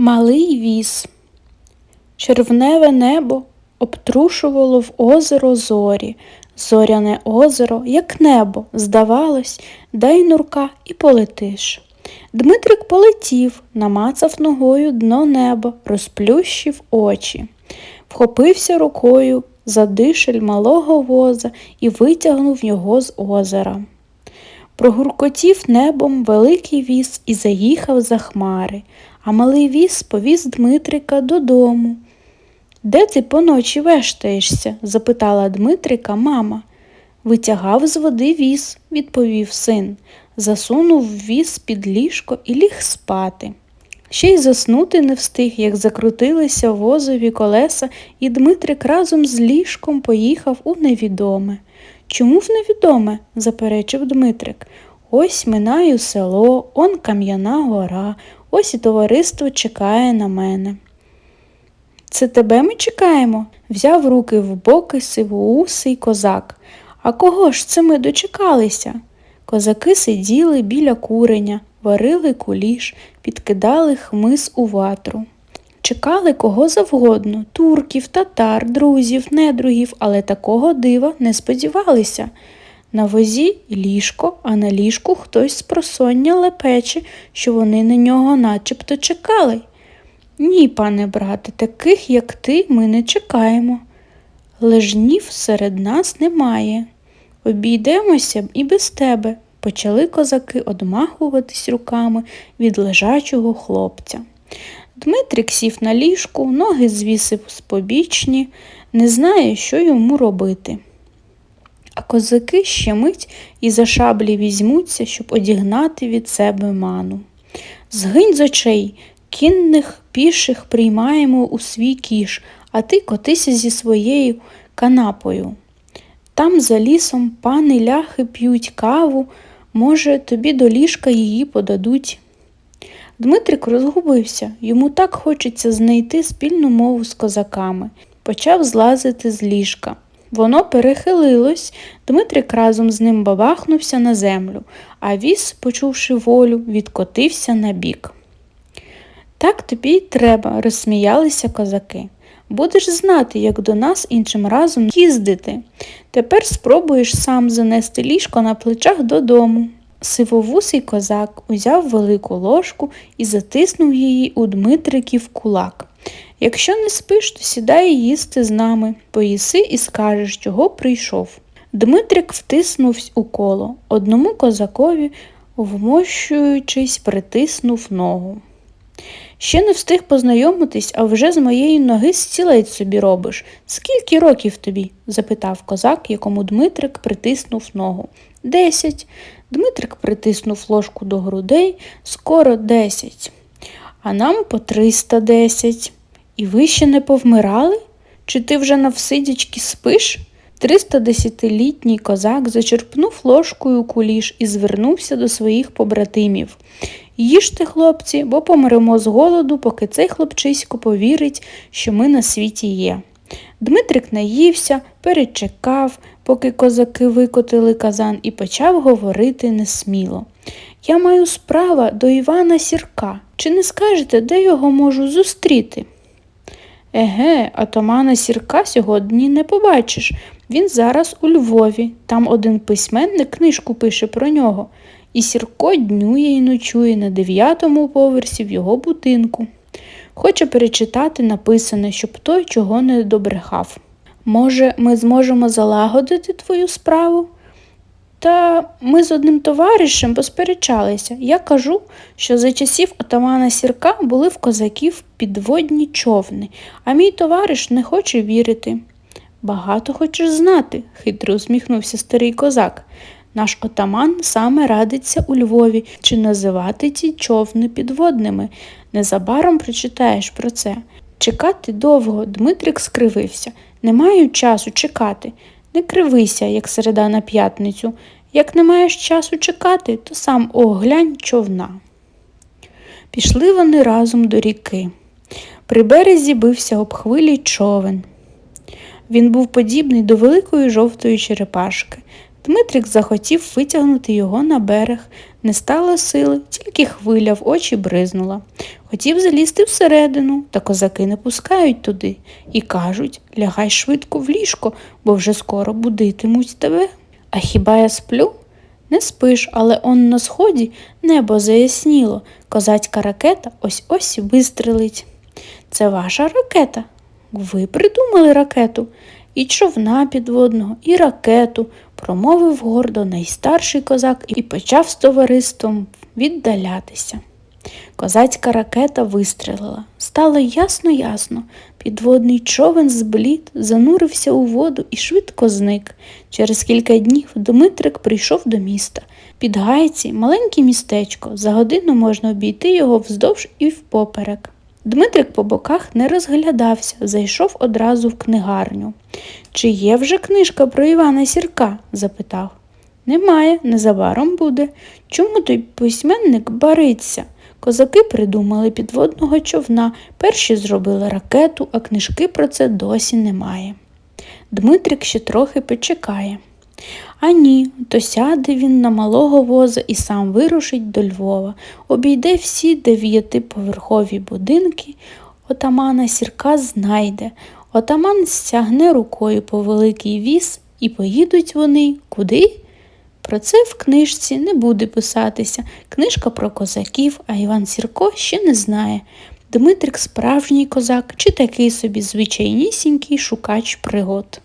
Малий віз. Червневе небо обтрушувало в озеро зорі. Зоряне озеро, як небо, здавалось, дай нурка і полетиш. Дмитрик полетів, намацав ногою дно неба, розплющив очі, вхопився рукою за дишель малого воза і витягнув його з озера. Прогуркотів небом великий віз і заїхав за хмари, а малий віз повіз Дмитрика додому. Де ти поночі вештаєшся? запитала Дмитрика мама. Витягав з води віз, відповів син, засунув віз під ліжко і ліг спати. Ще й заснути не встиг, як закрутилися возові колеса, і Дмитрик разом з ліжком поїхав у невідоме. Чому в невідоме? заперечив Дмитрик. Ось минаю село, он кам'яна гора, ось і товариство чекає на мене. Це тебе ми чекаємо? взяв руки в боки сивоусий козак. А кого ж це ми дочекалися? Козаки сиділи біля куреня, варили куліш, підкидали хмиз у ватру. Чекали кого завгодно турків, татар, друзів, недругів, але такого дива не сподівалися. На возі ліжко, а на ліжку хтось з просоння лепече, що вони на нього начебто чекали. Ні, пане брате, таких, як ти, ми не чекаємо. Лежнів серед нас немає. Обійдемося і без тебе, почали козаки одмахуватись руками від лежачого хлопця. Дмитрик сів на ліжку, ноги звісив з побічні, не знає, що йому робити. А козаки ще мить і за шаблі візьмуться, щоб одігнати від себе ману. Згинь з очей, кінних піших приймаємо у свій кіш, а ти котися зі своєю канапою. Там за лісом пани ляхи п'ють каву, може, тобі до ліжка її подадуть. Дмитрик розгубився, йому так хочеться знайти спільну мову з козаками. Почав злазити з ліжка. Воно перехилилось, Дмитрик разом з ним бабахнувся на землю, а віз, почувши волю, відкотився на бік. Так тобі й треба, розсміялися козаки. Будеш знати, як до нас іншим разом їздити. Тепер спробуєш сам занести ліжко на плечах додому. Сивовусий козак узяв велику ложку і затиснув її у Дмитриків кулак. Якщо не спиш, то сідай їсти з нами, поїси і скажеш, чого прийшов. Дмитрик втиснувся у коло, одному козакові, вмощуючись, притиснув ногу. Ще не встиг познайомитись, а вже з моєї ноги стілець собі робиш. Скільки років тобі? запитав козак, якому Дмитрик притиснув ногу. Десять. Дмитрик притиснув ложку до грудей скоро десять. А нам по триста десять. І ви ще не повмирали? Чи ти вже навсидячки спиш? Тристодесятилітній козак зачерпнув ложкою куліш і звернувся до своїх побратимів. Їжте, хлопці, бо помремо з голоду, поки цей хлопчисько повірить, що ми на світі є. Дмитрик наївся, перечекав, поки козаки викотили казан, і почав говорити несміло. Я маю справа до Івана Сірка. Чи не скажете, де його можу зустріти? Еге, атамана Сірка сьогодні не побачиш. Він зараз у Львові. Там один письменник книжку пише про нього. І Сірко днює і ночує на дев'ятому поверсі в його будинку. Хоче перечитати написане, щоб той чого не добрехав. Може, ми зможемо залагодити твою справу? Та ми з одним товаришем посперечалися. Я кажу, що за часів отамана Сірка були в козаків підводні човни, а мій товариш не хоче вірити. Багато хочеш знати, хитро усміхнувся старий козак. Наш отаман саме радиться у Львові, чи називати ті човни підводними. Незабаром прочитаєш про це. Чекати довго, Дмитрик скривився. Не маю часу чекати. Не кривися, як середа на п'ятницю. Як не маєш часу чекати, то сам оглянь човна. Пішли вони разом до ріки. При березі бився об хвилі човен. Він був подібний до великої жовтої черепашки. Дмитрик захотів витягнути його на берег. Не стало сили, тільки хвиля в очі бризнула. Хотів залізти всередину, та козаки не пускають туди і кажуть лягай швидко в ліжко, бо вже скоро будитимуть тебе. А хіба я сплю? Не спиш, але он на сході небо заясніло, козацька ракета ось ось вистрелить. Це ваша ракета? Ви придумали ракету? І човна підводного, і ракету, промовив гордо найстарший козак і почав з товариством віддалятися. Козацька ракета вистрелила. Стало ясно-ясно. Підводний човен зблід, занурився у воду і швидко зник. Через кілька днів Дмитрик прийшов до міста. Під гайці маленьке містечко. За годину можна обійти його вздовж і впоперек. Дмитрик по боках не розглядався, зайшов одразу в книгарню. Чи є вже книжка про Івана Сірка? запитав. Немає, незабаром буде. Чому той письменник бариться? Козаки придумали підводного човна, перші зробили ракету, а книжки про це досі немає. Дмитрик ще трохи почекає. А ні, то сяде він на малого воза і сам вирушить до Львова, обійде всі дев'ятиповерхові будинки, отамана сірка знайде. Отаман стягне рукою по великий віз, і поїдуть вони куди? Про це в книжці не буде писатися. Книжка про козаків, а Іван Сірко ще не знає. Дмитрик справжній козак чи такий собі звичайнісінький шукач пригод.